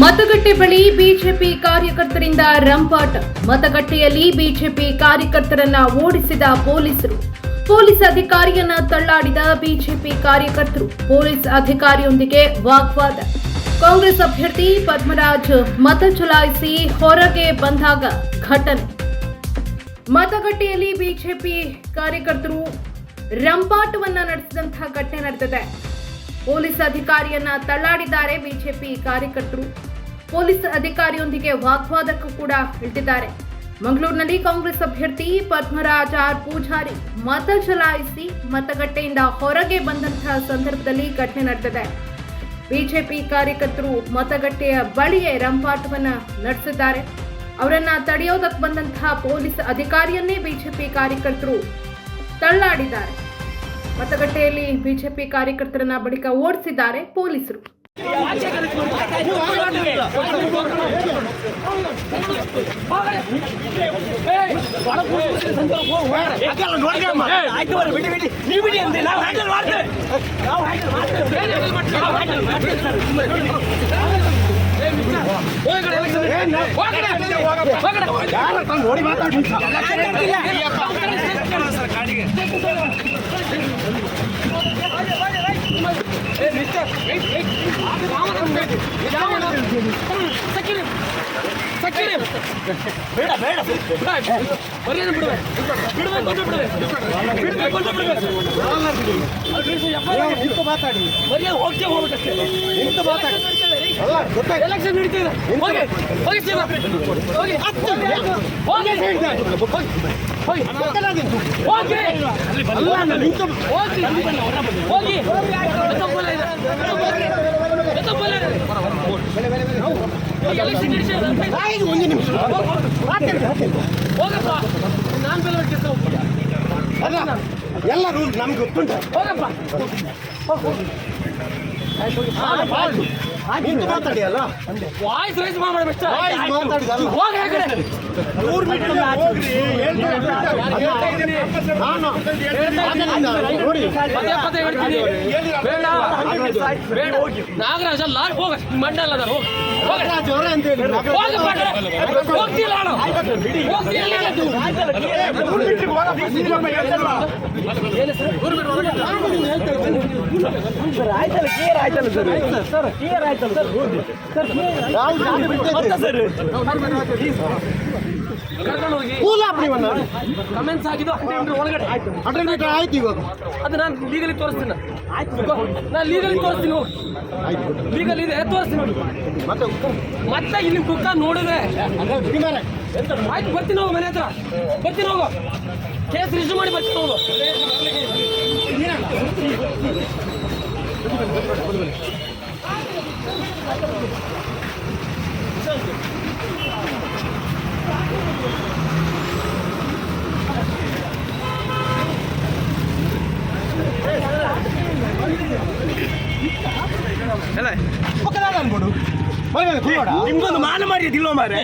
ಮತಗಟ್ಟೆ ಬಳಿ ಬಿಜೆಪಿ ಕಾರ್ಯಕರ್ತರಿಂದ ರಂಪಾಟ. ಮತಗಟ್ಟೆಯಲ್ಲಿ ಬಿಜೆಪಿ ಕಾರ್ಯಕರ್ತರನ್ನ ಓಡಿಸಿದ ಪೊಲೀಸರು. ಪೊಲೀಸ್ ಅಧಿಕಾರಿಯನ್ನ ತಳ್ಳಾಡಿದ ಬಿಜೆಪಿ ಕಾರ್ಯಕರ್ತರು. ಪೊಲೀಸ್ ಅಧಿಕಾರಿಯೊಂದಿಗೆ ವಾಗ್ವಾದ. ಕಾಂಗ್ರೆಸ್ ಅಭ್ಯರ್ಥಿ ಪದ್ಮರಾಜ್ ಮತ ಚಲಾಯಿಸಿ ಹೊರಗೆ ಬಂದಾಗ ಘಟನೆ. ಮತಗಟ್ಟೆಯಲ್ಲಿ ಬಿಜೆಪಿ ಕಾರ್ಯಕರ್ತರು ರಂಪಾಟವನ್ನ ನಡೆಸಿದಂತಹ ಘಟನೆ ನಡೆದಿದೆ. ಪೊಲೀಸ್ ಅಧಿಕಾರಿಯನ್ನ ತಳ್ಳಾಡಿದ್ದಾರೆ ಬಿಜೆಪಿ ಕಾರ್ಯಕರ್ತರು. ಪೊಲೀಸ್ ಅಧಿಕಾರಿಯೊಂದಿಗೆ ವಾಗ್ವಾದಕ್ಕೂ ಕೂಡ ಇಳಿದಿದ್ದಾರೆ. ಮಂಗಳೂರಿನಲ್ಲಿ ಕಾಂಗ್ರೆಸ್ ಅಭ್ಯರ್ಥಿ ಪದ್ಮರಾಜ್ ಆರ್ ಪೂಜಾರಿ ಮತ ಚಲಾಯಿಸಿ ಮತಗಟ್ಟೆಯಿಂದ ಹೊರಗೆ ಬಂದಂತಹ ಸಂದರ್ಭದಲ್ಲಿ ಘಟನೆ ನಡೆದಿದೆ. ಬಿಜೆಪಿ ಕಾರ್ಯಕರ್ತರು ಮತಗಟ್ಟೆಯ ಬಳಿಯೇ ರಂಪಾಟವನ್ನ ನಡೆಸಿದ್ದಾರೆ. ಅವರನ್ನ ತಡೆಯೋದಕ್ಕೆ ಬಂದಂತಹ ಪೊಲೀಸ್ ಅಧಿಕಾರಿಯನ್ನೇ ಬಿಜೆಪಿ ಕಾರ್ಯಕರ್ತರು ತಳ್ಳಾಡಿದ್ದಾರೆ. ಮತಗಟ್ಟೆಯಲ್ಲಿ ಬಿಜೆಪಿ ಕಾರ್ಯಕರ್ತರನ್ನ ಬಳಿಕ ಓಡಿಸಿದ್ದಾರೆ ಪೊಲೀಸರು. ಆಯ್ತು ಬರ್ರಿ, ಬಿಡಿ ಬಿಡಿ ನೀವು ಬಿಡಿ ಅಂದೆ ನಾವು ಹ್ಯಾಂಡಲ್ ಮಾಡ್ತೇವೆ ನಾವು ಹ್ಯಾಂಡಲ್ ಮಾಡ್ತೇವೆ ನಾವು ಹ್ಯಾಂಡಲ್ ಮಾಡ್ತೇವೆ ಸರ್ ನೋಡಿ ಮಾತಾಡಿ ಬೇಡ ಬೇಡ ಮರ್ಯಾದೆ ಬಿಡುವೆ ಬಿಡುವೆ ನಿಂತು ಮಾತಾಡಿ ಬರೀ ಹೋಗ್ತೇ ಹೋಗ್ಬೇಕಷ್ಟೇ ನಿಂತು ಮಾತಾಡಿ ಎಲೆಕ್ಷನ್ ನಡೀತಿದೆ ಹೋಗಿ ಹೋಗಿ ಹೋಗಿ ಹೋಗಿ ಹೋಗಿ ಹೋಗಿ ಹೋಗಿ ಹೋಗಿ. ಒಂದು ನಿಮಿಷ ಹೋಗಪ್ಪ ನಾನು ಬೆಲೆ ಅಲ್ಲ ಎಲ್ಲ ರೂಲ್ ನಮ್ಗೆ ಗೊತ್ತುಂಟು ಹೋಗಪ್ಪ ನಿಂತು ಮಾತಾಡಿ ಅಲ್ಲ ವಾಯ್ಸ್ ರೈಸ್ ವಾಯ್ಸ್ ಮಾತಾಡಿದಲ್ಲ. ಹೋಗಿ ಆ ಕಡೆ ನೂರು ಮೀಟರ್ ಹೋಗ್ರಿ ನಾನು ನೋಡಿ ಪದೇ ಪದೇ ಹೇಳ್ತೀನಿ ಬೇಡ ಬೇಡ ನಾಗರಾಜ್ ಅಲ್ಲ ಹೋಗ ಮಂಡಲ ಅದ ಹೋಗ ನಾಗರಾಜ್ ಅವರೇ ಅಂತ ಹೇಳಿ. ಹೋಗ್ತಿಲ್ಲ ನಾನು ಹೋಗ್ತಿಲ್ಲ sir sir metre sir sir sir ನಾವು ಸರ್ ಬಿಡ್ತೇವೆ. ಕರ್ಕೊಂಡು ಹೋಗಿ ಕಮೆಂಟ್ಸ್ ಆಗಿದ್ದು ಹಂಡ್ರೆಡ್ ಮೀಟರ್ ಒಳಗಡೆ. ಹಂಡ್ರೆಡ್ ಮೀಟರ್ ಆಯ್ತು ಇವಾಗ. ಅದು ನಾನು ಲೀಗಲಿ ತೋರಿಸ್ತೀನಿ. ನಾನು ಲೀಗಲಿ ತೋರಿಸ್ತೀನಿ ಹೋಗಿ. ಲೀಗಲ್ ಇದೆ ತೋರಿಸ್ತೀನಿ ನೋಡಿ ಮತ್ತೆ ಮತ್ತೆ ಇಲ್ಲಿ ಕುಕ್ಕ ನೋಡಿದ್ರೆ. ಆಯ್ತು ಬರ್ತೀನಿ ಹೋಗು ಮನೆ ಹತ್ರ. ಬರ್ತೀನಿ ಹೋಗು. ಕೇಸ್ ರಿಜಿಸ್ಟರ್ ಮಾಡಿ ಬರ್ತೀನಿ ಹೋಗು. ಪಕ್ಕದಾಗ ನಿಮ್ಗೊಂದು ಮಾನ ಮರ್ಯಾದೆ ಇಲ್ವ ಮಾರೆ